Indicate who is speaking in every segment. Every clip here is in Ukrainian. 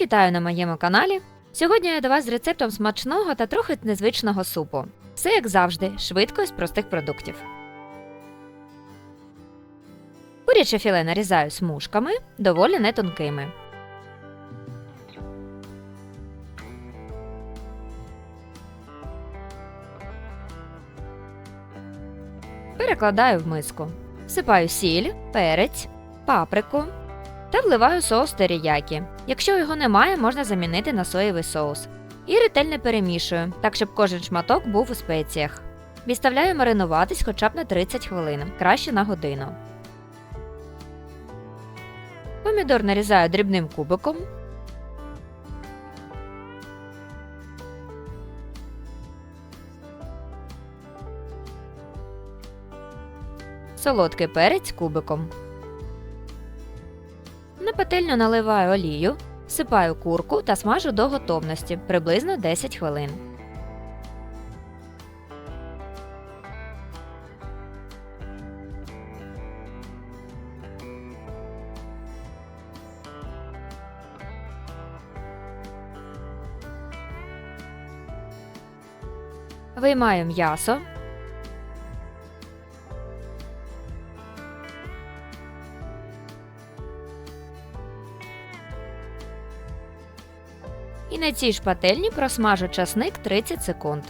Speaker 1: Вітаю на моєму каналі. Сьогодні я до вас з рецептом смачного та трохи незвичного супу. Все як завжди, швидко з простих продуктів. Куряче філе нарізаю смужками, доволі не тонкими. Перекладаю в миску. Всипаю сіль, перець, паприку та вливаю соус теріякі. Якщо його немає, можна замінити на соєвий соус. І ретельно перемішую, так щоб кожен шматок був у спеціях. Відставляю маринуватись хоча б на 30 хвилин, краще на годину. Помідор нарізаю дрібним кубиком. Солодкий перець кубиком. На пательню наливаю олію, всипаю курку та смажу до готовності приблизно 10 хвилин. Виймаю м'ясо. І на цій ж пательні просмажу часник 30 секунд.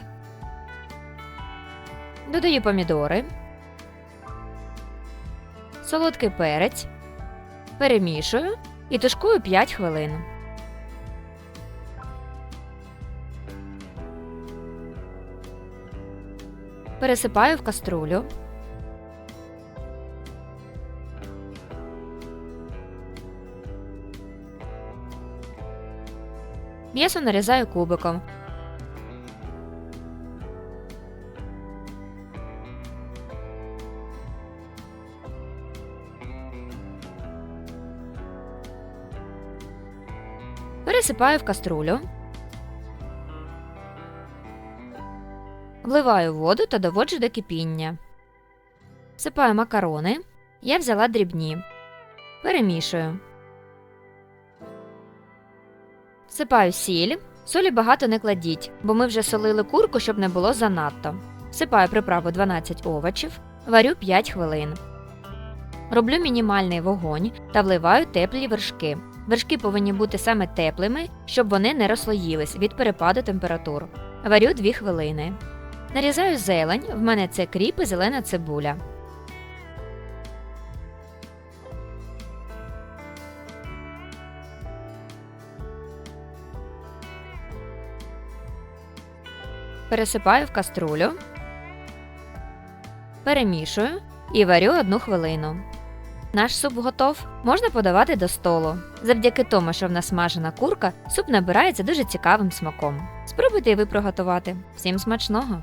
Speaker 1: Додаю помідори, солодкий перець, перемішую і тушкую 5 хвилин. Пересипаю в каструлю. М'ясо нарізаю кубиком. Пересипаю в каструлю. Вливаю воду та доводжу до кипіння. Всипаю макарони. Я взяла дрібні. Перемішую. Всипаю сіль. Солі багато не кладіть, бо ми вже солили курку, щоб не було занадто. Всипаю приправу 12 овочів, варю 5 хвилин. Роблю мінімальний вогонь та вливаю теплі вершки. Вершки повинні бути саме теплими, щоб вони не розслоїлись від перепаду температур. Варю 2 хвилини. Нарізаю зелень, в мене це кріп і зелена цибуля. Пересипаю в каструлю, перемішую і варю одну хвилину. Наш суп готов. Можна подавати до столу. Завдяки тому, що в нас смажена курка, суп набирається дуже цікавим смаком. Спробуйте і ви приготувати. Всім смачного!